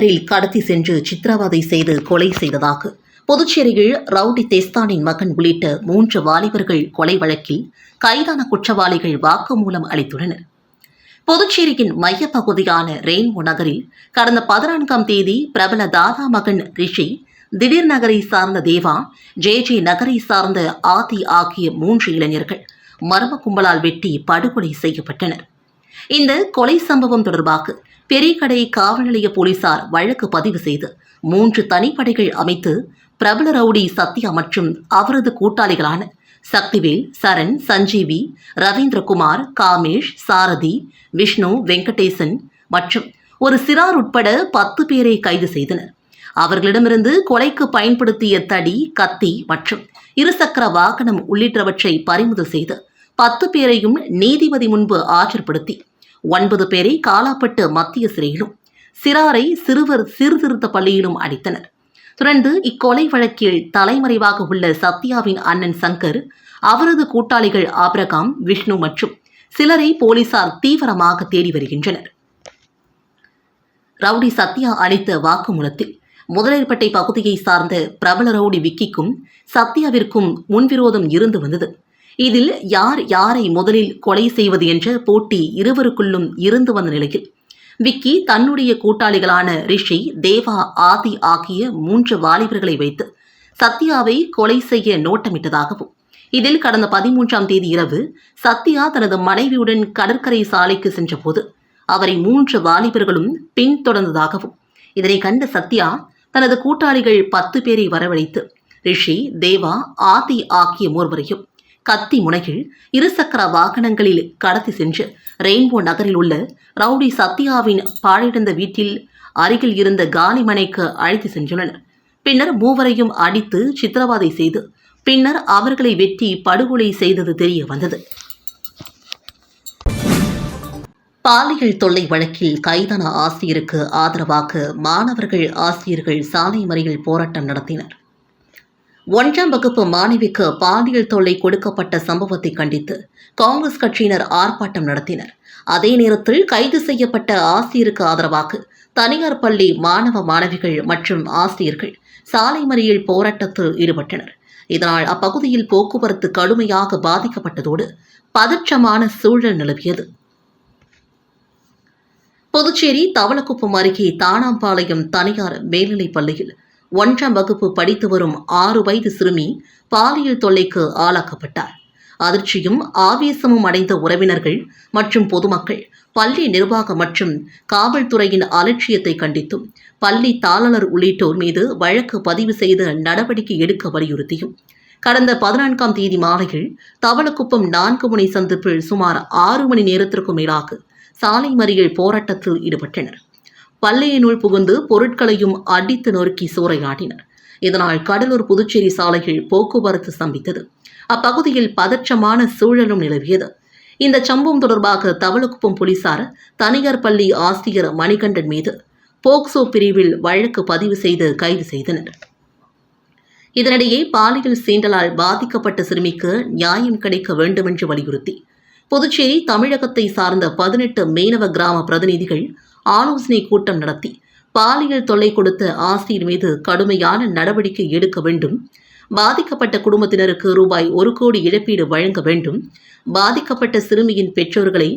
வீலரில் கடத்தி சென்று சித்திரவதை செய்து கொலை செய்ததாக புதுச்சேரியில் ரவுடி தேஸ்தானின் மகன் உள்ளிட்ட மூன்று வாலிபர்கள் கொலை வழக்கில் கைதான குற்றவாளிகள் வாக்குமூலம் அளித்துள்ளனர். புதுச்சேரியின் மையப்பகுதியான ரெயின்போ நகரில் கடந்த பதினான்காம் தேதி பிரபல தாதா மகன் ரிஷி திடீர் நகரை சார்ந்த தேவா ஜே ஜே நகரை சார்ந்த ஆதி ஆகிய மூன்று இளைஞர்கள் மர்ம கும்பலால் வெட்டி படுகொலை செய்யப்பட்டனர். இந்த கொலை சம்பவம் தொடர்பாக பெரியகடை காவல் நிலைய போலீசார் வழக்கு பதிவு செய்து மூன்று தனிப்படைகள் அமைத்து பிரபல ரவுடி சத்யா மற்றும் அவரது கூட்டாளிகளான சக்திவேல் சரண் சஞ்சீவி ரவீந்திரகுமார் காமேஷ் சாரதி விஷ்ணு வெங்கடேசன் மற்றும் ஒரு சிறார் உட்பட பத்து பேரை கைது செய்தனர். அவர்களிடமிருந்து கொலைக்கு பயன்படுத்திய தடி கத்தி மற்றும் இருசக்கர வாகனம் உள்ளிட்டவற்றை பறிமுதல் செய்து பத்து பேரையும் நீதிபதி முன்பு ஆஜர்படுத்தி ஒன்பது பேரை காலாப்பட்டு மத்திய சிறையிலும் சிறாரை சிறுவர் சீர்திருத்த பள்ளியிலும் அடைத்தனர். தொடர்ந்து இக்கொலை வழக்கில் தலைமறைவாக உள்ள சத்யாவின் அண்ணன் சங்கர் அவரது கூட்டாளிகள் ஆபிரகாம் விஷ்ணு மற்றும் சிலரை போலீசார் தீவிரமாக தேடி வருகின்றனர். ரவுடி சத்யா அளித்த வாக்குமூலத்தில் முதலர்பேட்டை பகுதியை சார்ந்த பிரபல ரவுடி விக்கிக்கும் சத்யாவிற்கும் முன்விரோதம் இருந்து வந்தது. இதில் யார் யாரை முதலில் கொலை செய்வது என்ற போட்டி இருவருக்குள்ளும் இருந்து வந்த நிலையில் விக்கி தன்னுடைய கூட்டாளிகளான ரிஷி தேவா ஆதி ஆகிய மூன்று வாலிபர்களை வைத்து சத்யாவை கொலை செய்ய நோட்டமிட்டதாகவும் இதில் கடந்த பதிமூன்றாம் தேதி இரவு சத்யா தனது மனைவியுடன் கடற்கரை சாலைக்கு சென்றபோது அவரை மூன்று வாலிபர்களும் பின்தொடர்ந்ததாகவும் இதனை கண்ட சத்யா தனது கூட்டாளிகள் பத்து பேரை வரவழைத்து ரிஷி தேவா ஆதி ஆகிய மூவரையும் கத்தி முனையில் இருசக்கர வாகனங்களில் கடத்தி சென்று ரெயின்போ நகரில் உள்ள ரவுடி சத்யாவின் பாழிடந்த வீட்டில் அருகில் இருந்த காலிமனைக்கு அழைத்து சென்றுள்ளனர் பின்னர் மூவரையும் அடித்து சித்திரவதை செய்து பின்னர் அவர்களை வெட்டி படுகொலை செய்தது தெரிய வந்தது. பாலியல் தொல்லை வழக்கில் கைதான ஆசிரியருக்கு ஆதரவாக மாணவர்கள் ஆசிரியர்கள் சாலை மறியல் போராட்டம் நடத்தினர். ஒன்றாம் வகுப்பு மாணவிக்கு பாலியல் தொல்லை கொடுக்கப்பட்ட சம்பவத்தை கண்டித்து காங்கிரஸ் கட்சியினர் ஆர்ப்பாட்டம் நடத்தினர். அதே நேரத்தில் கைது செய்யப்பட்ட ஆசிரியருக்கு ஆதரவாக தனியார் பள்ளி மாணவ மாணவிகள் மற்றும் ஆசிரியர்கள் சாலை மறியல் போராட்டத்தில் ஈடுபட்டனர். இதனால் அப்பகுதியில் போக்குவரத்து கடுமையாக பாதிக்கப்பட்டதோடு பதற்றமான சூழல் நிலவியது. புதுச்சேரி தவளக்குப்பம் அருகே தானாம்பாளையம் தனியார் மேல்நிலைப் பள்ளியில் ஒன்றாம் வகுப்பு படித்து வரும் ஆறு வயது சிறுமி பாலியல் தொல்லைக்கு ஆளாக்கப்பட்டார். அதிர்ச்சியும் ஆவேசமும் அடைந்த உறவினர்கள் மற்றும் பொதுமக்கள் பள்ளி நிர்வாகம் மற்றும் காவல்துறையின் அலட்சியத்தை கண்டித்தும் பள்ளி தாளர் உள்ளிட்டோர் மீது வழக்கு பதிவு செய்து நடவடிக்கை எடுக்க வலியுறுத்தியும் கடந்த பதினான்காம் தேதி மாலையில் தவளக்குப்பம் நான்கு முனை சந்திப்பில் சுமார் ஆறு மணி நேரத்திற்கும் மேலாக சாலை மறியல் போராட்டத்தில் ஈடுபட்டனர். பள்ளியினுள் புகுந்து பொருட்களையும் அடித்து நொறுக்கி சூறையாடினர். இதனால் கடலூர் புதுச்சேரி சாலையில் போக்குவரத்து ஸ்தம்பித்தது. அப்பகுதியில் பதற்றமான சூழலும் நிலவியது. இந்த சம்பவம் தொடர்பாக தவளக்குப்பம் போலீசார் தனியார் பள்ளி ஆசிரியர் மணிகண்டன் மீது போக்சோ பிரிவில் வழக்கு பதிவு செய்து கைது செய்தனர். இதனிடையே பாலியல் சீண்டலால் பாதிக்கப்பட்ட சிறுமிக்கு நியாயம் கிடைக்க வேண்டுமென்று வலியுறுத்தி புதுச்சேரி தமிழகத்தை சார்ந்த பதினெட்டு மீனவ கிராம பிரதிநிதிகள் ஆலோசனை கூட்டம் நடத்தி பாலியல் தொல்லை கொடுத்த ஆசிரியர் மீது கடுமையான நடவடிக்கை எடுக்க வேண்டும். பாதிக்கப்பட்ட குடும்பத்தினருக்கு ரூபாய் ஒரு கோடி இழப்பீடு வழங்க வேண்டும். பாதிக்கப்பட்ட சிறுமியின் பெற்றோர்களை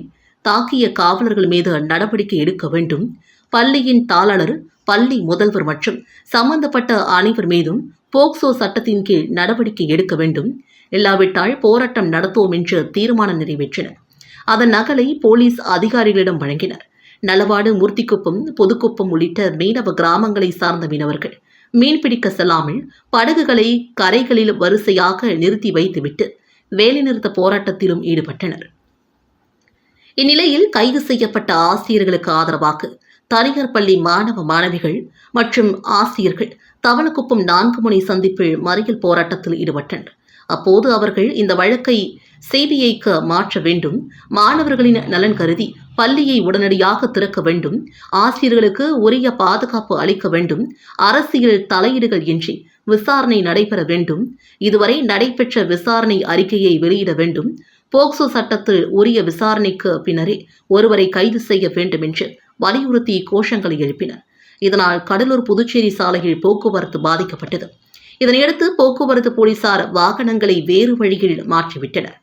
தாக்கிய காவலர்கள் மீது நடவடிக்கை எடுக்க வேண்டும். பள்ளியின் தாளர் பள்ளி முதல்வர் மற்றும் சம்பந்தப்பட்ட அனைவர் மீதும் போக்சோ சட்டத்தின் கீழ் நடவடிக்கை எடுக்க வேண்டும். இல்லாவிட்டால் போராட்டம் நடத்துவோம் என்று தீர்மானம் நிறைவேற்றினர். அதன் நகலை போலீஸ் அதிகாரிகளிடம் வழங்கினர். நலவாடு மூர்த்திக்குப்பம் பொதுக்குப்பம் உள்ளிட்ட மீனவ கிராமங்களை சார்ந்த மீனவர்கள். மீன்பிடிக்க செல்லாமல் படகுகளை கரைகளில் வரிசையாக நிறுத்தி வைத்துவிட்டு வேலைநிறுத்த போராட்டத்திலும் ஈடுபட்டனர். இந்நிலையில் கைது செய்யப்பட்ட ஆசிரியர்களுக்கு ஆதரவாக தனியார் பள்ளி மாணவ மாணவிகள் மற்றும் ஆசிரியர்கள் தவளக்குப்பம் நான்கு முனை சந்திப்பில் மறியல் போராட்டத்தில் ஈடுபட்டனர். அப்போது அவர்கள் இந்த வழக்கை சிபிஐக்கு மாற்ற வேண்டும். மாணவர்களின் நலன் கருதி பள்ளியை உடனடியாக திறக்க வேண்டும். ஆசிரியர்களுக்கு உரிய பாதுகாப்பு அளிக்க வேண்டும். அரசியல் தலையீடுகள் இன்றி விசாரணை நடைபெற வேண்டும். இதுவரை நடைபெற்ற விசாரணை அறிக்கையை வெளியிட வேண்டும். போக்சோ சட்டத்தில் உரிய விசாரணைக்கு பின்னரே ஒருவரை கைது செய்ய வேண்டும் என்று வலியுறுத்தி கோஷங்களை எழுப்பினர். இதனால் கடலூர் புதுச்சேரி சாலையில் போக்குவரத்து பாதிக்கப்பட்டது. இதனையடுத்து போக்குவரத்து போலீசார் வாகனங்களை வேறு வழியில் மாற்றிவிட்டனர்.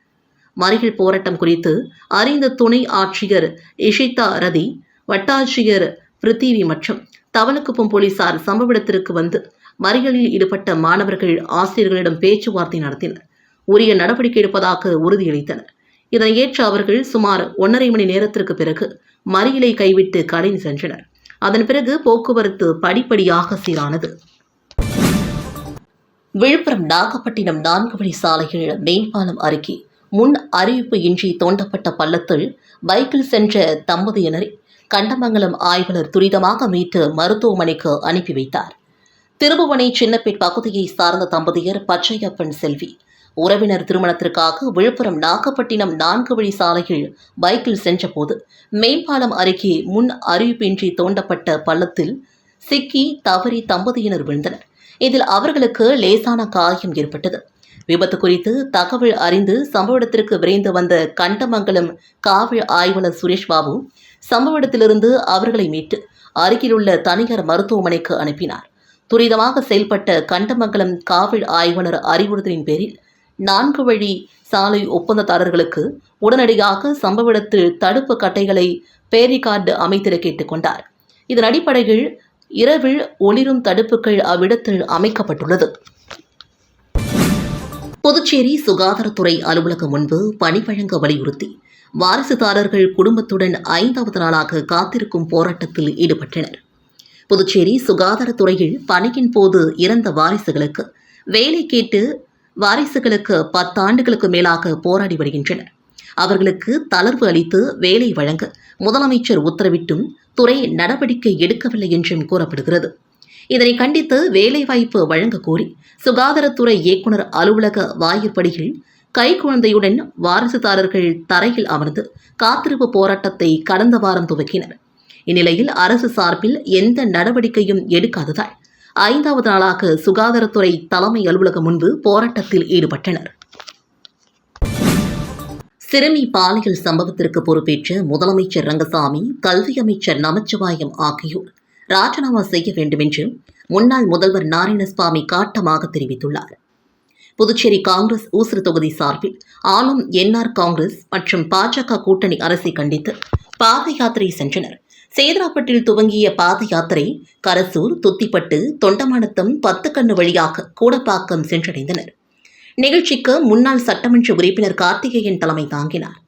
மறியல் போராட்டம் குறித்து அறிந்த துணை ஆட்சியர் இஷிதா ரதி வட்டாட்சியர் பிருத்திவி மற்றும் தவளக்குப்பம் போலீசார் சம்பவ இடத்திற்கு வந்து மறியலில் ஈடுபட்ட மாணவர்கள் ஆசிரியர்களிடம் பேச்சுவார்த்தை நடத்தினர். உரிய நடவடிக்கை எடுப்பதாக உறுதியளித்தனர். இதனை ஏற்ற அவர்கள் சுமார் ஒன்றரை மணி நேரத்திற்கு பிறகு மறியலை கைவிட்டு கடைந்து சென்றனர். அதன் பிறகு போக்குவரத்து படிப்படியாக சீரானது. விழுப்புரம் நாகப்பட்டினம் நான்கு வழி சாலையில் மேம்பாலம் அருகே முன் அறிவிப்பு இன்றி தோண்டப்பட்ட பள்ளத்தில் பைக்கில் சென்ற தம்பதியினரை கண்டமங்கலம் ஆய்வாளர் துரிதமாக மீட்டு மருத்துவமனைக்கு அனுப்பி வைத்தார். திருபுவனை சின்னப்பேட் பகுதியை சார்ந்த தம்பதியர் பச்சையப்பன் செல்வி. உறவினர் திருமணத்திற்காக விழுப்புரம் நாகப்பட்டினம் நான்கு வழி சாலையில் பைக்கில் சென்றபோது மேம்பாலம் அருகே முன் அறிவிப்பின்றி தோண்டப்பட்ட பள்ளத்தில் சிக்கி தவறி தம்பதியினர் விழுந்தனர். இதில் அவர்களுக்கு லேசான காயம் ஏற்பட்டது. விபத்து குறித்து தகவல் அறிந்து சம்பவ இடத்திற்கு விரைந்து வந்த கண்டமங்கலம் காவல் ஆய்வாளர் சுரேஷ் பாபு சம்பவ இடத்திலிருந்து அவர்களை மீட்டு அருகிலுள்ள தனியார் மருத்துவமனைக்கு அனுப்பினார். துரிதமாக செயல்பட்ட கண்டமங்கலம் காவல் ஆய்வாளர் அறிவுறுத்தலின் பேரில் நான்கு வழி சாலை ஒப்பந்ததாரர்களுக்கு உடனடியாக சம்பவ இடத்தில் தடுப்பு கட்டைகளை பேரிகார்டு அமைத்திட கேட்டுக்கொண்டார் இதன் அடிப்படையில் இரவில் ஒளிரும் தடுப்புகள் அவ்விடத்தில் அமைக்கப்பட்டுள்ளது. புதுச்சேரி சுகாதாரத்துறை அலுவலகம் முன்பு பணி வழங்க வலியுறுத்தி வாரிசுதாரர்கள் குடும்பத்துடன் ஐந்தாவது நாளாக காத்திருக்கும் போராட்டத்தில் ஈடுபட்டனர். புதுச்சேரி சுகாதாரத்துறையில் பணியின் போது இறந்த வாரிசுகளுக்கு வேலை கேட்டு வாரிசுகளுக்கு பத்தாண்டுகளுக்கு மேலாக போராடி வருகின்றனர். அவர்களுக்கு தளர்வு அளித்து வேலை வழங்க முதலமைச்சர் உத்தரவிட்டும் துறை நடவடிக்கை எடுக்கவில்லை என்றும் கூறப்படுகிறது. இதனை கண்டித்து வேலைவாய்ப்பு வழங்க கோரி சுகாதாரத்துறை இயக்குனர் அலுவலக வாயிற்படியில் கைக்குழந்தையுடன் வாரிசுதாரர்கள் தரையில் அமர்ந்து காத்திருப்பு போராட்டத்தை கடந்த வாரம் துவக்கினர். இந்நிலையில் அரசு சார்பில் எந்த நடவடிக்கையும் எடுக்காததால் ஐந்தாவது நாளாக சுகாதாரத்துறை தலைமை அலுவலகம் முன்பு போராட்டத்தில் ஈடுபட்டனர். சிறுமி பாலியல் சம்பவத்திற்கு பொறுப்பேற்ற முதலமைச்சர் ரங்கசாமி கல்வி அமைச்சர் நமச்சிவாயம் ஆகியோர் ராஜினாமா செய்ய வேண்டும் என்று முன்னாள் முதல்வர் நாராயணசுவாமி காட்டமாக தெரிவித்துள்ளார். புதுச்சேரி காங்கிரஸ் ஊசுறு தொகுதி சார்பில் ஆளும் என்ஆர் காங்கிரஸ் மற்றும் பாஜக கூட்டணி அரசை கண்டித்து பாத யாத்திரை சென்றனர். சேதராப்பட்டில் துவங்கிய பாத யாத்திரை கரசூர் துத்திப்பட்டு தொண்டமானத்தம் பத்துக்கண்ணு வழியாக கூடப்பாக்கம் சென்றடைந்தனர். நிகழ்ச்சிக்கு முன்னாள் சட்டமன்ற உறுப்பினர் கார்த்திகேயன் தலைமை தாங்கினார்.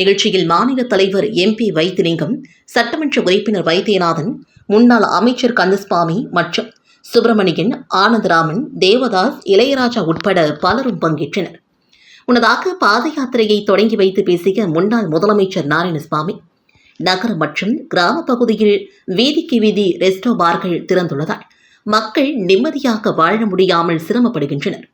நிகழ்ச்சியில் மாநில தலைவர் எம்பி வைத்திலிங்கம் சட்டமன்ற உறுப்பினர் வைத்தியநாதன் முன்னாள் அமைச்சர் கந்தசுவாமி மற்றும் சுப்பிரமணியன் ஆனந்தராமன் தேவதாஸ் இளையராஜா உட்பட பலரும் பங்கேற்றனர். முன்னதாக பாத யாத்திரையை தொடங்கி வைத்து பேசிய முன்னாள் முதலமைச்சர் நாராயணசுவாமி நகர மற்றும் கிராம பகுதியில் வீதிக்கு வீதி ரெஸ்டோ பார்கள் திறந்துள்ளதால் மக்கள் நிம்மதியாக வாழ முடியாமல் சிரமப்படுகின்றனர்.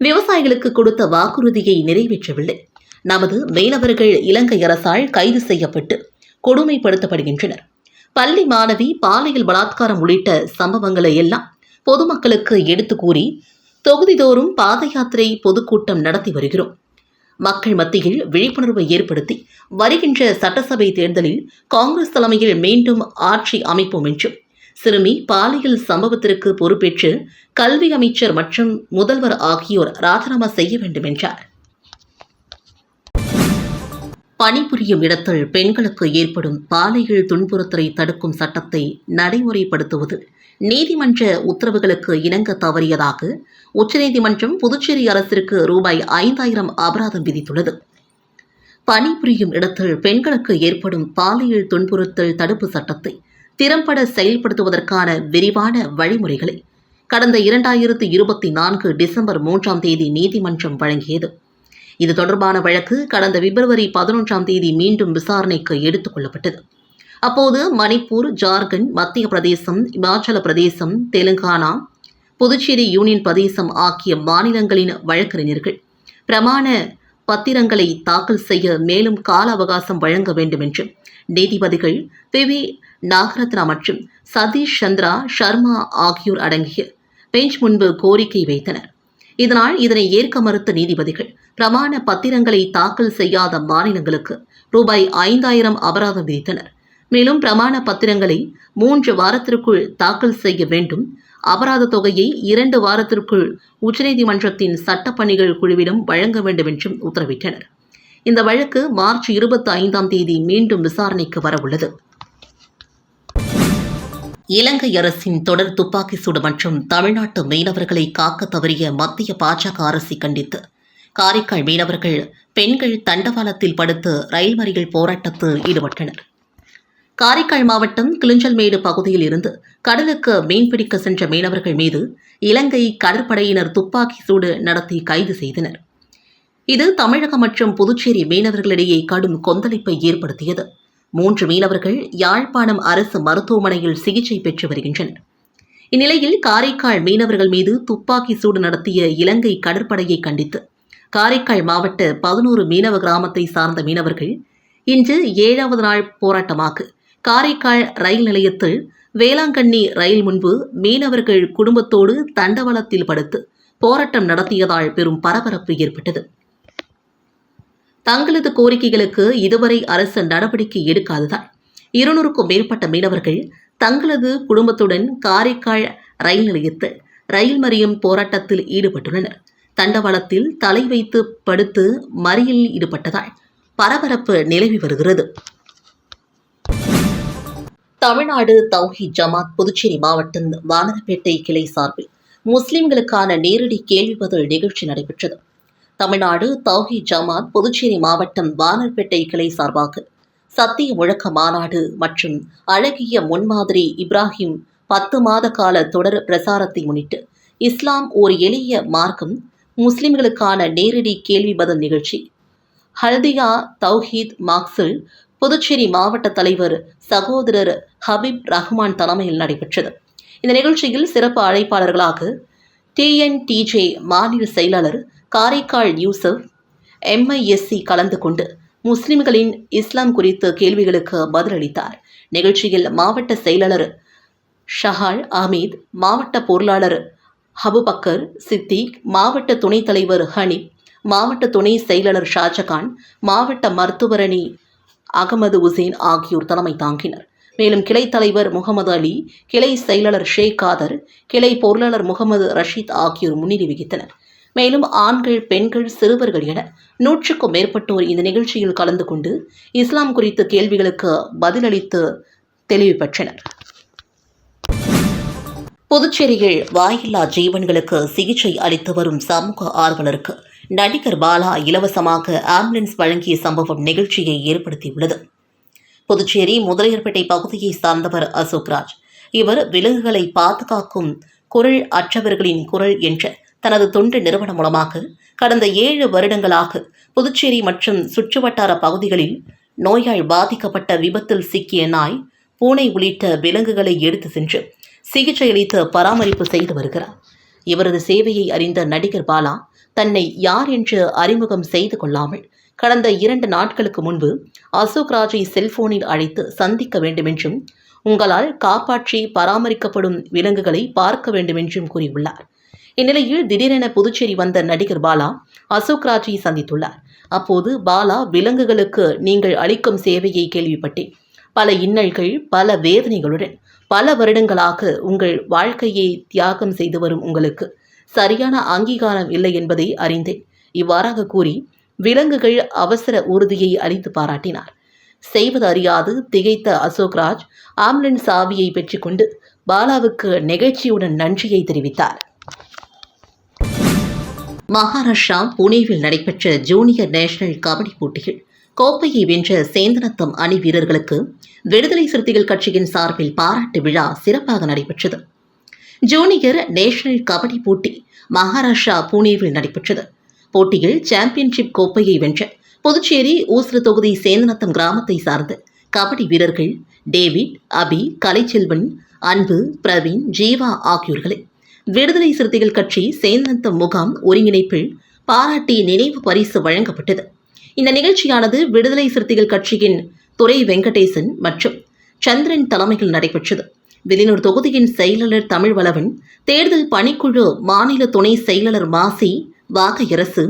விவசாயிகளுக்கு கொடுத்த வாக்குறுதியை நிறைவேற்றவில்லை. நமது மீனவர்கள் இலங்கை அரசால் கைது செய்யப்பட்டு கொடுமைப்படுத்தப்படுகின்றனர். பள்ளி மாணவி பாலியல் பலாத்காரம் உள்ளிட்ட சம்பவங்களை எல்லாம் பொதுமக்களுக்கு எடுத்து கூறி தொகுதிதோறும் பாத யாத்திரை பொதுக்கூட்டம் நடத்தி வருகிறோம். மக்கள் மத்தியில் விழிப்புணர்வை ஏற்படுத்தி வருகின்ற சட்டசபை தேர்தலில் காங்கிரஸ் தலைமையில் மீண்டும் ஆட்சி அமைப்போம் என்றும் சிறுமி பாலியல் சம்பவத்திற்கு பொறுப்பேற்று கல்வி அமைச்சர் மற்றும் முதல்வர் ஆகியோர் ராஜினாமா செய்ய வேண்டும் என்றார். பணிபுரியும் இடத்தில் பெண்களுக்கு ஏற்படும் பாலியல் துன்புறுத்தலை தடுக்கும் சட்டத்தை நடைமுறைப்படுத்துவது நீதிமன்ற உத்தரவுகளுக்கு இணங்க தவறியதாக உச்சநீதிமன்றம் புதுச்சேரி அரசிற்கு ரூபாய் ஐந்தாயிரம் அபராதம் விதித்துள்ளது. பணிபுரியும் இடத்தில் பெண்களுக்கு ஏற்படும் பாலியல் துன்புறுத்தல் தடுப்பு சட்டத்தை திறம்பட செயல்படுத்துவதற்கான விரிவான வழிமுறைகளை கடந்த இரண்டாயிரத்து இருபத்தி நான்கு டிசம்பர் மூன்றாம் தேதி நீதிமன்றம் வழங்கியது. இது தொடர்பான வழக்கு கடந்த பிப்ரவரி பதினொன்றாம் தேதி மீண்டும் விசாரணைக்கு எடுத்துக் கொள்ளப்பட்டது. அப்போது மணிப்பூர் ஜார்க்கண்ட் மத்திய பிரதேசம் இமாச்சல பிரதேசம் தெலுங்கானா புதுச்சேரி யூனியன் பிரதேசம் ஆகிய மாநிலங்களின் வழக்கறிஞர்கள் பிரமாண பத்திரங்களை தாக்கல் செய்ய மேலும் கால அவகாசம் வழங்க வேண்டும் என்று நீதிபதிகள் பி. வி. நாகரத்னா மற்றும் சதீஷ் சந்திரா சர்மா ஆகியோர் அடங்கிய பெஞ்ச் முன்பு கோரிக்கை வைத்தனர். இதனால் இதனை ஏற்க மறுத்த நீதிபதிகள் பிரமாண பத்திரங்களை தாக்கல் செய்யாத மாநிலங்களுக்கு ரூபாய் ஐந்தாயிரம் அபராதம் விதித்தனர். மேலும் பிரமாண பத்திரங்களை மூன்று வாரத்திற்குள் தாக்கல் செய்ய வேண்டும். அபராத தொகையை இரண்டு வாரத்திற்குள் உச்சநீதிமன்றத்தின் சட்டப்பணிகள் குழுவிடம் வழங்க வேண்டும் என்றும் உத்தரவிட்டனர். இந்த வழக்கு மார்ச் இருபத்தி ஐந்தாம் தேதி மீண்டும் விசாரணைக்கு வரவுள்ளது. இலங்கை அரசின் தொடர் துப்பாக்கி சூடு மற்றும் தமிழ்நாட்டு மீனவர்களை காக்க தவறிய மத்திய பாஜக அரசை கண்டித்து. காரைக்கால் மீனவர்கள் பெண்கள் தண்டவாளத்தில் படுத்து ரயில் மறியல் போராட்டத்தில் ஈடுபட்டனர். காரைக்கால் மாவட்டம் கிளிஞ்சல்மேடு பகுதியில் இருந்து கடலுக்கு மீன்பிடிக்க சென்ற மீனவர்கள் மீது இலங்கை கடற்படையினர் துப்பாக்கி சூடு நடத்தி கைது செய்தனர். இது தமிழகம் மற்றும் புதுச்சேரி மீனவர்களிடையே கடும் கொந்தளிப்பை ஏற்படுத்தியது. மூன்று மீனவர்கள் யாழ்ப்பாணம் அரசு மருத்துவமனையில் சிகிச்சை பெற்று வருகின்றனர். இந்நிலையில் காரைக்கால் மீனவர்கள் மீது துப்பாக்கி சூடு நடத்திய இலங்கை கடற்படையை கண்டித்து காரைக்கால் மாவட்ட பதினோரு மீனவ கிராமத்தை சார்ந்த மீனவர்கள் இன்று ஏழாவது நாள் போராட்டமாக காரைக்கால் ரயில் நிலையத்தில் வேளாங்கண்ணி ரயில் முன்பு மீனவர்கள் குடும்பத்தோடு தண்டவளத்தில் படுத்து போராட்டம் நடத்தியதால் பெரும் பரபரப்பு ஏற்பட்டது. தங்களது கோரிக்கைகளுக்கு இதுவரை அரசு நடவடிக்கை எடுக்காததால் இருநூறுக்கும் மேற்பட்ட மீனவர்கள் தங்களது குடும்பத்துடன் காரைக்கால் ரயில் நிலையத்தில் ரயில் மறியும் போராட்டத்தில் ஈடுபட்டுள்ளனர். தண்டவாளத்தில் தலை வைத்து படுத்து மறியலில் ஈடுபட்டதால் பரபரப்பு நிலவி வருகிறது. தமிழ்நாடு தௌஹி ஜமாத் புதுச்சேரி மாவட்டம் வானரப்பேட்டை கிளை சார்பில் முஸ்லிம்களுக்கான நேரடி கேள்வி பதில் நிகழ்ச்சி நடைபெற்றது. தமிழ்நாடு தௌஹி ஜமாத் புதுச்சேரி மாவட்டம் வானர்பேட்டை கிளை சார்பாக சத்திய முழக்க மாநாடு மற்றும் அழகிய முன்மாதிரி இப்ராஹிம் பத்து மாத கால தொடர் பிரசாரத்தை முன்னிட்டு இஸ்லாம் ஒரு எளிய மார்க்கம் முஸ்லிம்களுக்கான நேரடி கேள்வி பதில் நிகழ்ச்சி. ஹல்தியா தௌஹீத் மாக்சில் புதுச்சேரி மாவட்ட தலைவர் சகோதரர் ஹபீப் ரஹ்மான் தலைமையில் நடைபெற்றது. இந்த நிகழ்ச்சியில் சிறப்பு அழைப்பாளர்களாக டிஎன்டிஜே மாநில செயலாளர் காரைக்கால் யூசப் எம்ஐஎஸ்சி கலந்து கொண்டு முஸ்லிம்களின் இஸ்லாம் குறித்த கேள்விகளுக்கு பதிலளித்தார். நிகழ்ச்சியில் மாவட்ட செயலாளர் ஷஹால் அமீத் மாவட்ட பொருளாளர் ஹபுபக்கர் சித்திக் மாவட்ட துணைத் தலைவர் ஹனீப் மாவட்ட துணை செயலாளர் ஷாஜகான் மாவட்ட மருத்துவரணி அகமது உசேன் ஆகியோர் தலைமை தாங்கினர். மேலும் கிளை தலைவர் முகமது அலி கிளை செயலாளர் ஷேக் காதர் கிளை பொருளாளர் முகமது ரஷீத் ஆகியோர் முன்னிலை வகித்தனர். மேலும் ஆண்கள் பெண்கள் சிறுவர்கள் என நூற்றுக்கும் மேற்பட்டோர் இந்த நிகழ்ச்சியில் கலந்து கொண்டு இஸ்லாம் குறித்த கேள்விகளுக்கு பதிலளித்து தெளிவு பெற்றனர். புதுச்சேரியில் வாயில்லா ஜீவன்களுக்கு சிகிச்சை அளித்து வரும் சமூக ஆர்வலருக்கு நடிகர் பாலா இலவசமாக ஆம்புலன்ஸ் வழங்கிய சம்பவம் நிகழ்ச்சியை ஏற்படுத்தியுள்ளது. புதுச்சேரி முதலியர்பேட்டை பகுதியை சார்ந்தவர் அசோக்ராஜ் இவர் விலங்குகளை பாதுகாக்கும் குரல் அற்றவர்களின் குரல் என்ற தனது தொண்டு நிறுவனம் மூலமாக கடந்த ஏழு வருடங்களாக புதுச்சேரி மற்றும் சுற்றுவட்டார பகுதிகளில் நோயால் பாதிக்கப்பட்ட விபத்தில் சிக்கிய நாய் பூனை உள்ளிட்ட விலங்குகளை எடுத்து சென்று சிகிச்சை அளித்து பராமரிப்பு செய்து வருகிறார். இவரது சேவையை அறிந்த நடிகர் பாலா தன்னை யார் என்று அறிமுகம் செய்து கொள்ளாமல் கடந்த இரண்டு நாட்களுக்கு முன்பு அசோக் ராஜை செல்போனில் அழைத்து சந்திக்க வேண்டுமென்றும் உங்களால் காப்பாற்றி பராமரிக்கப்படும் விலங்குகளை பார்க்க வேண்டுமென்றும் கூறியுள்ளார். இந்நிலையில் திடீரென புதுச்சேரி வந்த நடிகர் பாலா அசோக் ராஜை சந்தித்துள்ளார். அப்போது பாலா விலங்குகளுக்கு நீங்கள் அளிக்கும் சேவையை கேள்விப்பட்டேன். பல இன்னல்கள் பல வேதனைகளுடன் பல வருடங்களாக உங்கள் வாழ்க்கையை தியாகம் செய்து வரும் உங்களுக்கு சரியான அங்கீகாரம் இல்லை என்பதை அறிந்தேன் இவ்வாறாக கூறி விலங்குகள் அவசர உறுதியை அளித்து பாராட்டினார். செய்வது அறியாது திகைத்த அசோக்ராஜ் ஆம்புலன்ஸ் சாவியை பெற்றுக்கொண்டு பாலாவுக்கு நெகிழ்ச்சியுடன் நன்றியை தெரிவித்தார். மகாராஷ்டிரா புனேவில் நடைபெற்ற ஜூனியர் நேஷனல் கபடி போட்டியில் கோப்பையை வென்ற சேந்தனத்தம் அணி வீரர்களுக்கு விடுதலை சிறுத்தைகள் கட்சியின் சார்பில் பாராட்டு விழா சிறப்பாக நடைபெற்றது. ஜூனியர் நேஷனல் கபடி போட்டி மகாராஷ்டிரா புனேவில் நடைபெற்றது. போட்டியில் சாம்பியன்ஷிப் கோப்பையை வென்ற புதுச்சேரி ஊசுறு தொகுதி சேந்தனத்தம் கிராமத்தை சார்ந்த கபடி வீரர்கள் டேவிட் அபி கலைச்செல்வன் அன்பு பிரவீன் ஜீவா ஆகியோர்களை. விடுதலை சிறுத்தைகள் கட்சி சேந்தந்த முகாம் ஒருங்கிணைப்பில் பாராட்டி நினைவு பரிசு வழங்கப்பட்டது. இந்த நிகழ்ச்சியானது விடுதலை சிறுத்தைகள் கட்சியின் துரை வெங்கடேசன் மற்றும் சந்திரன் தலைமையில் நடைபெற்றது. வெளியூர் தொகுதியின் செயலாளர் தமிழ்வளவன் தேர்தல் பணிக்குழு மாநில துணை செயலாளர் மாசி வாகையரசு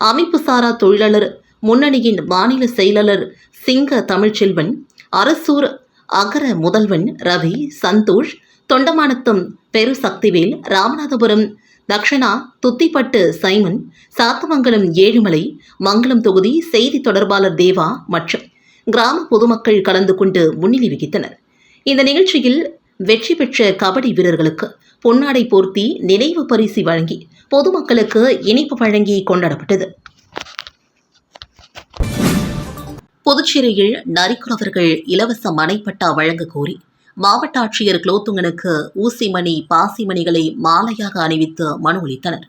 அமைப்பு சாரா தொழிலாளர் முன்னணியின் மாநில செயலாளர் சிங்க தமிழ்ச்செல்வன் அரசூர் அகர முதல்வன் ரவி சந்தோஷ் தொண்டமானத்தம் பெரு சக்திவேல் ராமநாதபுரம் தக்ஷணா துத்திப்பட்டு சைமன் சாத்தமங்கலம் ஏழுமலை மங்களம் தொகுதி செய்தி தொடர்பாளர் தேவா மற்றும் கிராம பொதுமக்கள் கலந்து கொண்டு முன்னிலை வகித்தனர். இந்த நிகழ்ச்சியில் வெற்றி பெற்ற கபடி வீரர்களுக்கு பொன்னாடை போர்த்தி நினைவு பரிசு வழங்கி பொதுமக்களுக்கு இனிப்பு வழங்கி கொண்டாடப்பட்டது. புதுச்சேரியில் நரிக்குறவர்கள் இலவச மனைப்பட்டா வழங்க கோரி மாவட்ட ஆட்சியர் குலோத்துங்கனுக்கு ஊசிமணி பாசிமணிகளை மாலையாக அணிவித்து மனு அளித்தனர்.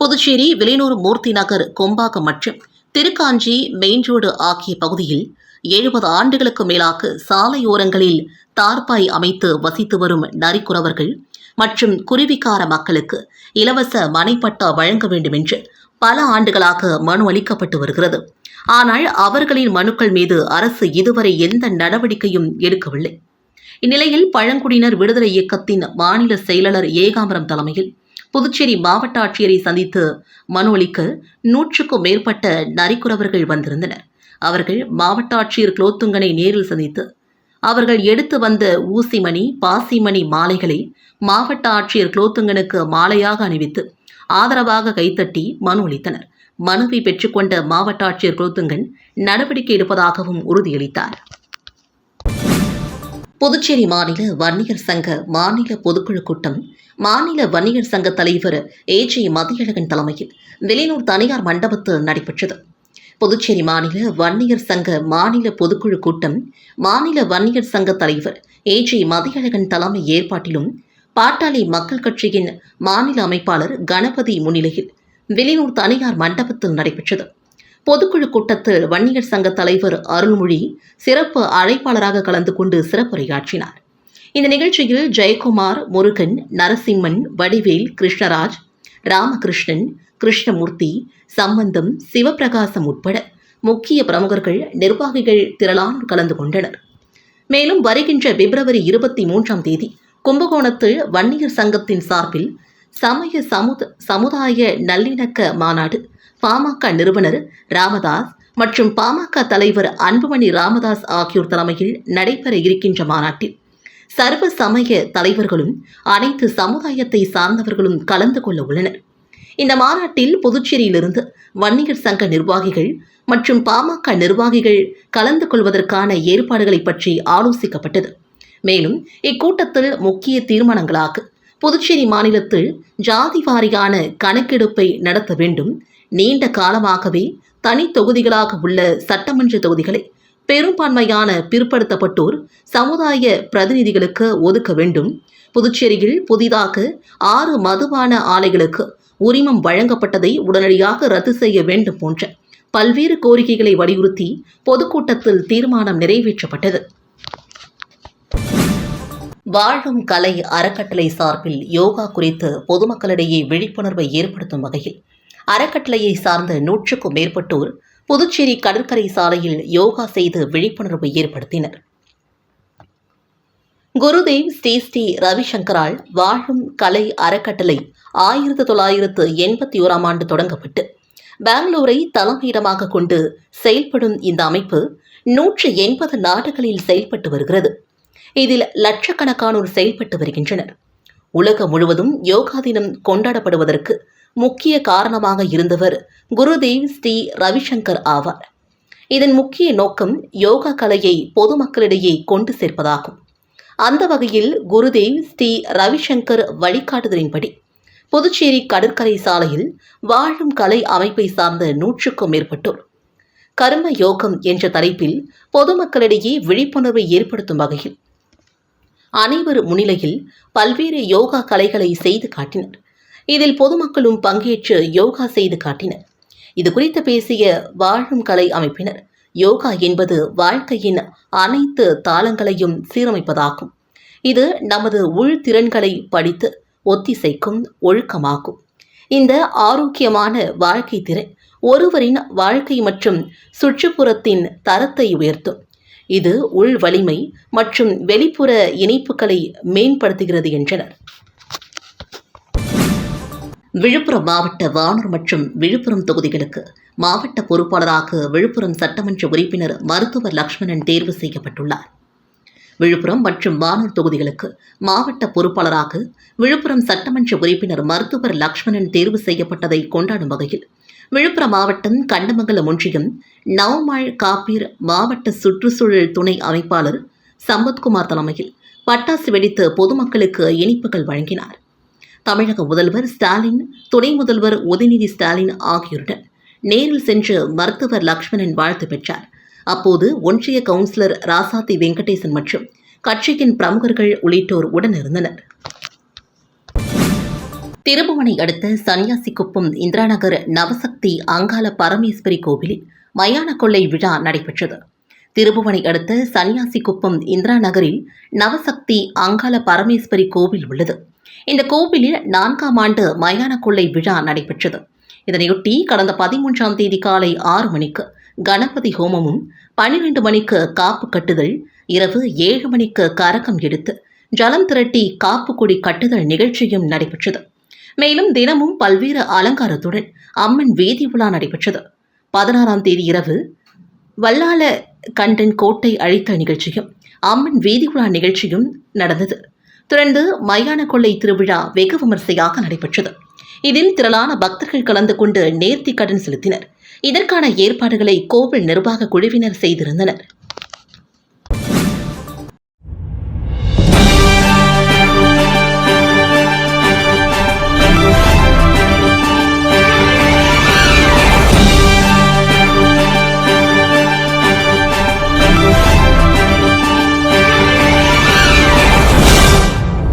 புதுச்சேரி விலையூர் மூர்த்தி நகர் கொம்பாக்கம் மற்றும் திருக்காஞ்சி மெயின் ரோடு ஆகிய பகுதியில் எழுபது ஆண்டுகளுக்கு மேலாக சாலையோரங்களில் தார்பாய் அமைத்து வசித்து வரும் நரிக்குறவர்கள் மற்றும் குருவிக்கார மக்களுக்கு இலவச மனைப்பட்டா வழங்க வேண்டும் என்று பல ஆண்டுகளாக மனு அளிக்கப்பட்டு வருகிறது. ஆனால் அவர்களின் மனுக்கள் மீது அரசு இதுவரை எந்த நடவடிக்கையும் எடுக்கவில்லை. இந்நிலையில் பழங்குடியினர் விடுதலை இயக்கத்தின் மாநில செயலாளர் ஏகாம்பரம் தலைமையில் புதுச்சேரி மாவட்ட ஆட்சியரை சந்தித்து மனு அளிக்க நூற்றுக்கும் மேற்பட்ட நரிக்குறவர்கள் வந்திருந்தனர். அவர்கள் மாவட்ட ஆட்சியர் குலோத்துங்கனை நேரில் சந்தித்து அவர்கள் எடுத்து வந்த ஊசிமணி பாசிமணி மாலைகளை மாவட்ட ஆட்சியர் குலோத்துங்கனுக்கு மாலையாக அணிவித்து ஆதரவாக கைத்தட்டி மனு அளித்தனர். மனுவை பெற்றுக்கொண்ட மாவட்ட ஆட்சியர் குலோத்துங்கன் நடவடிக்கை எடுப்பதாகவும் உறுதியளித்தார். புதுச்சேரி மாநில வன்னியர் சங்க மாநில பொதுக்குழு கூட்டம் மாநில வன்னியர் சங்க தலைவர் ஏஜே மதியழகன் தலைமையில் வெளியூர் தனியார் மண்டபத்தில் நடைபெற்றது. புதுச்சேரி மாநில வன்னியர் சங்க மாநில பொதுக்குழு கூட்டம் மாநில வன்னியர் சங்க தலைவர் ஏஜே மதியழகன் தலைமை ஏற்பாட்டிலும் பாட்டாளி மக்கள் கட்சியின் மாநில அமைப்பாளர் கணபதி முன்னிலையில் வெளியூர் தனியார் மண்டபத்தில் நடைபெற்றது. பொதுக்குழு கூட்டத்தில் வன்னியர் சங்க தலைவர் அருள்மொழி சிறப்பு அழைப்பாளராக கலந்து கொண்டு சிறப்புரையாற்றினார். இந்த நிகழ்ச்சியில் ஜெயக்குமார் முருகன் நரசிம்மன் வடிவேல் கிருஷ்ணராஜ் ராமகிருஷ்ணன் கிருஷ்ணமூர்த்தி சம்பந்தம் சிவபிரகாசம் உட்பட முக்கிய பிரமுகர்கள் நிர்வாகிகள் திரளானோர் கலந்து கொண்டனர். மேலும் வருகின்ற பிப்ரவரி இருபத்தி மூன்றாம் தேதி கும்பகோணத்தில் வன்னியர் சங்கத்தின் சார்பில் சமய சமுத சமுதாய நல்லிணக்க மாநாடு பாமக நிறுவனர் ராமதாஸ் மற்றும் பாமக தலைவர் அன்புமணி ராமதாஸ் ஆகியோர் தலைமையில் நடைபெற இருக்கின்ற மாநாட்டில் சர்வ சமய தலைவர்களும் அனைத்து சமுதாயத்தை சார்ந்தவர்களும் கலந்து கொள்ள உள்ளனர். இந்த மாநாட்டில் புதுச்சேரியிலிருந்து வன்னியர் சங்க நிர்வாகிகள் மற்றும் பாமக நிர்வாகிகள் கலந்து கொள்வதற்கான ஏற்பாடுகளை பற்றி ஆலோசிக்கப்பட்டது. மேலும் இக்கூட்டத்தில் முக்கிய தீர்மானங்களாக புதுச்சேரி மாநிலத்தில் ஜாதி வாரியான கணக்கெடுப்பை நடத்த வேண்டும் நீண்ட காலமாகவே தனி தொகுதிகளாக உள்ள சட்டமன்ற தொகுதிகளை பெரும்பான்மையான பிற்படுத்தப்பட்டோர் சமுதாய பிரதிநிதிகளுக்கு ஒதுக்க வேண்டும். புதுச்சேரியில் புதிதாக ஆறு மதுபான ஆலைகளுக்கு உரிமம் வழங்கப்பட்டதை உடனடியாக ரத்து செய்ய வேண்டும் போன்ற பல்வேறு கோரிக்கைகளை வலியுறுத்தி பொதுக்கூட்டத்தில் தீர்மானம் நிறைவேற்றப்பட்டது. வாழும் கலை அறக்கட்டளை சார்பில் யோகா குறித்து பொதுமக்களிடையே விழிப்புணர்வை ஏற்படுத்தும் வகையில் அறக்கட்டளையை சார்ந்த நூற்றுக்கும் மேற்பட்டோர் புதுச்சேரி கடற்கரை சாலையில் யோகா செய்து விழிப்புணர்வை ஏற்படுத்தினர். குருதேவ் ஸ்ரீ ஸ்ரீ ரவிசங்கரால் வாழும் கலை அறக்கட்டளை ஆயிரத்து தொள்ளாயிரத்து எண்பத்தி ஓராம் ஆண்டு தொடங்கப்பட்டு பெங்களூரை தலைமையிடமாக கொண்டு செயல்படும் இந்த அமைப்பு நூற்று எண்பது நாடுகளில் செயல்பட்டு வருகிறது. இதில் லட்சக்கணக்கானோர் செயல்பட்டு வருகின்றனர். உலகம் முழுவதும் யோகா தினம் கொண்டாடப்படுவதற்கு முக்கிய காரணமாக இருந்தவர் குருதேவ் ஸ்ரீ ரவிசங்கர் ஆவார். இதன் முக்கிய நோக்கம் யோகா கலையை பொதுமக்களிடையே கொண்டு சேர்ப்பதாகும். அந்த வகையில் குருதேவ் ஸ்ரீ ரவிசங்கர் வழிகாட்டுதலின்படி புதுச்சேரி கடற்கரை சாலையில் வாழும் கலை அமைப்பை சார்ந்த நூற்றுக்கும் மேற்பட்டோர் கர்ம யோகம் என்ற தலைப்பில் பொதுமக்களிடையே விழிப்புணர்வை ஏற்படுத்தும் வகையில் அனைவர் முன்னிலையில் பல்வேறு யோகா கலைகளை செய்து காட்டினர். இதில் பொதுமக்களும் பங்கேற்று யோகா செய்து காட்டினர். இது குறித்து பேசிய வாழும் கலை அமைப்பினர் யோகா என்பது வாழ்க்கையின் அனைத்து தாளங்களையும் சீரமைப்பதாகும். இது நமது உள்திறன்களை படித்து ஒத்திசைக்கும் ஒழுக்கமாகும். இந்த ஆரோக்கியமான வாழ்க்கை திறன் ஒருவரின் வாழ்க்கை மற்றும் சுற்றுப்புறத்தின் தரத்தை உயர்த்தும். இது உள் வலிமை மற்றும் வெளிப்புற இணைப்புகளை மேம்படுத்துகிறது என்றனர். விழுப்புரம் மாவட்ட வானூர் மற்றும் விழுப்புரம் தொகுதிகளுக்கு மாவட்ட பொறுப்பாளராக விழுப்புரம் சட்டமன்ற உறுப்பினர் மருத்துவர் லக்ஷ்மணன் தேர்வு செய்யப்பட்டுள்ளார். விழுப்புரம் மற்றும் வானூர் தொகுதிகளுக்கு மாவட்ட பொறுப்பாளராக விழுப்புரம் சட்டமன்ற உறுப்பினர் மருத்துவர் லக்ஷ்மணன் தேர்வு செய்யப்பட்டதை கொண்டாடும் வகையில் விழுப்புரம் மாவட்டம் கண்டமங்கலம் ஒன்றியம் நவமாள் காப்பீர் மாவட்ட சுற்றுச்சூழல் துணை அமைப்பாளர் சம்பத்குமார் தலைமையில் பட்டாசு வெடித்து பொதுமக்களுக்கு இனிப்புகள் வழங்கினார். தமிழக முதல்வர் ஸ்டாலின் துணை முதல்வர் உதயநிதி ஸ்டாலின் ஆகியோருடன் நேரில் சென்று மருத்துவர் லக்ஷ்மணன் வாழ்த்து பெற்றார். அப்போது ஒன்றிய கவுன்சிலர் ராசாத்தி வெங்கடேசன் மற்றும் கட்சியின் பிரமுகர்கள் உள்ளிட்டோர் உடனிருந்தனர். திருபுவனை அடுத்த சன்னியாசிக்குப்பம் இந்திராநகர் நவசக்தி அங்காள பரமேஸ்வரி கோவிலில் மயான கொள்ளை விழா நடைபெற்றது. திருபுவனை அடுத்த சன்னியாசிக்குப்பம் இந்திரா நகரில் நவசக்தி அங்காள பரமேஸ்வரி கோவில் உள்ளது. இந்த கோவிலில் நான்காம் ஆண்டு மயான கொள்ளை விழா நடைபெற்றது. இதனையொட்டி கடந்த பதிமூன்றாம் தேதி காலை ஆறு மணிக்கு கணபதி ஹோமமும் பன்னிரண்டு மணிக்கு காப்பு கட்டுதல் இரவு ஏழு மணிக்கு கரகம் எடுத்து ஜலம் திரட்டி காப்பு கொடி கட்டுதல் நிகழ்ச்சியும் நடைபெற்றது. மேலும் தினமும் பல்வேறு அலங்காரத்துடன் அம்மன் வீதி உலா நடைபெற்றது. பதினாறாம் தேதி இரவு வல்லால கண்டன் கோட்டை அழித்த நிகழ்ச்சியும் அம்மன் வீதி உலா நிகழ்ச்சியும் நடந்தது. தொடர்ந்து மயான கொள்ளை திருவிழா வெகு விமர்சையாக நடைபெற்றது. இதில் திரளான பக்தர்கள் கலந்து கொண்டு நேர்த்தி கடன் செலுத்தினர். இதற்கான ஏற்பாடுகளை கோவில் நிர்வாக குழுவினர் செய்திருந்தனர்.